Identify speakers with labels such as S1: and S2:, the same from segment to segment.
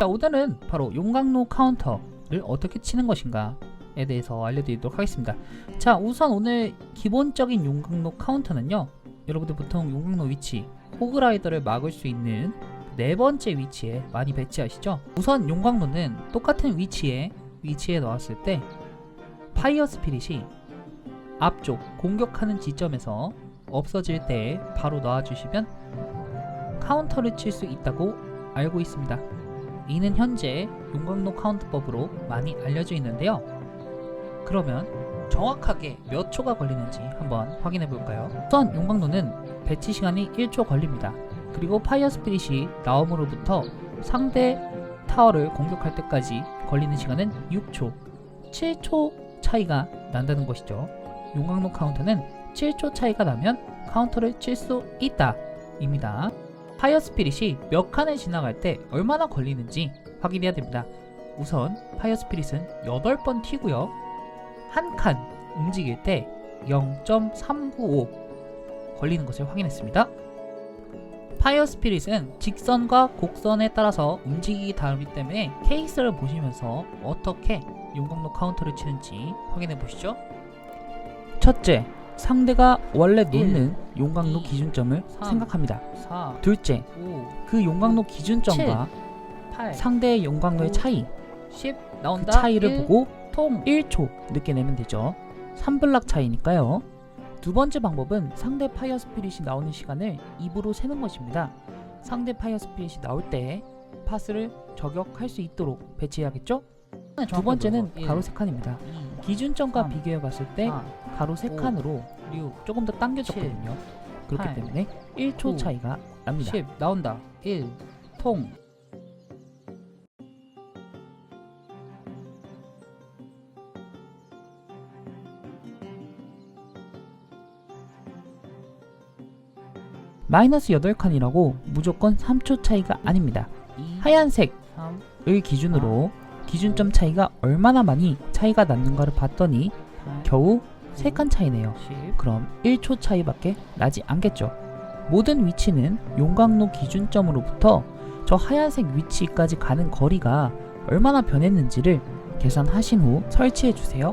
S1: 자 오늘은 바로 용광로 카운터를 어떻게 치는 것인가에 대해서 알려드리도록 하겠습니다. 자 우선 오늘 기본적인 용광로 카운터는요. 여러분들 보통 용광로 위치 호그라이더를 막을 수 있는 네 번째 위치에 많이 배치하시죠. 우선 용광로는 똑같은 위치에 위치에 넣었을 때 파이어 스피릿이 앞쪽 공격하는 지점에서 없어질 때 바로 놔주시면 카운터를 칠 수 있다고 알고 있습니다. 이는 현재 용광로 카운트법으로 많이 알려져 있는데요. 그러면 정확하게 몇 초가 걸리는지 한번 확인해 볼까요? 우선 용광로는 배치 시간이 1초 걸립니다. 그리고 파이어 스피릿이 나옴으로부터 상대 타워를 공격할 때까지 걸리는 시간은 6초, 7초 차이가 난다는 것이죠. 용광로 카운터는 7초 차이가 나면 카운터를 칠 수 있다 입니다. 파이어 스피릿이 몇 칸을 지나갈 때 얼마나 걸리는지 확인해야 됩니다. 우선 파이어 스피릿은 8번 튀고요. 한 칸 움직일 때 0.395 걸리는 것을 확인했습니다. 파이어 스피릿은 직선과 곡선에 따라서 움직이기 다르기 때문에 케이스를 보시면서 어떻게 용광로 카운터를 치는지 확인해 보시죠. 첫째, 상대가 원래 놓는 용광로
S2: 이,
S1: 기준점을
S2: 삼,
S1: 생각합니다.
S2: 4,
S1: 둘째,
S2: 5,
S1: 그 용광로 기준점과
S2: 8,
S1: 상대의 용광로의
S2: 구,
S1: 차이,
S2: 10
S1: 그. 차이를
S2: 1,
S1: 보고
S2: 통
S1: 1초 늦게 내면 되죠. 3블락 차이니까요. 두 번째 방법은 상대 파이어 스피릿이 나오는 시간을 입으로 세는 것입니다. 상대 파이어 스피릿이 나올 때 파스를 저격할 수 있도록 배치해야겠죠? 두 번째는 가로 세 칸입니다.
S2: 2,
S1: 기준점과
S2: 삼,
S1: 비교해 봤을 때
S2: 4,
S1: 가로 세
S2: 오,
S1: 칸으로
S2: 6,
S1: 조금 더 당겨졌거든요. 그렇기
S2: 팔,
S1: 때문에 1초
S2: 구,
S1: 차이가 납니다.
S2: 10 나온다. 1, 통.
S1: 마이너스 8칸이라고 무조건 3초 차이가 아닙니다.
S2: 2,
S1: 하얀색을
S2: 3,
S1: 기준으로 기준점 차이가 얼마나 많이 차이가 났는가를 봤더니
S2: 8,
S1: 겨우 3칸 차이네요.
S2: 10,
S1: 그럼 1초 차이밖에 나지 않겠죠. 모든 위치는 용광로 기준점으로부터 저 하얀색 위치까지 가는 거리가 얼마나 변했는지를 계산하신 후 설치해 주세요.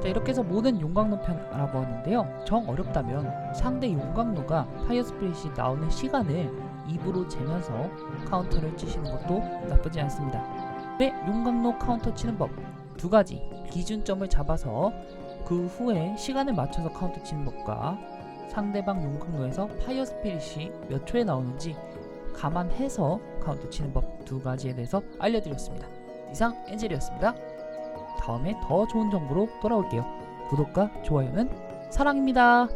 S1: 자 이렇게 해서 모든 용광로 편 알아보았는데요. 정 어렵다면 상대 용광로가 파이어 스피릿이 나오는 시간을 입으로 재면서 카운터를 치시는 것도 나쁘지 않습니다. 네, 용광로 카운터 치는 법 두 가지 기준점을 잡아서 그 후에 시간을 맞춰서 카운터 치는 법과 상대방 용광로에서 파이어 스피릿이 몇 초에 나오는지 감안해서 카운터 치는 법 두 가지에 대해서 알려드렸습니다. 이상 엔젤이었습니다. 다음에 더 좋은 정보로 돌아올게요. 구독과 좋아요는 사랑입니다.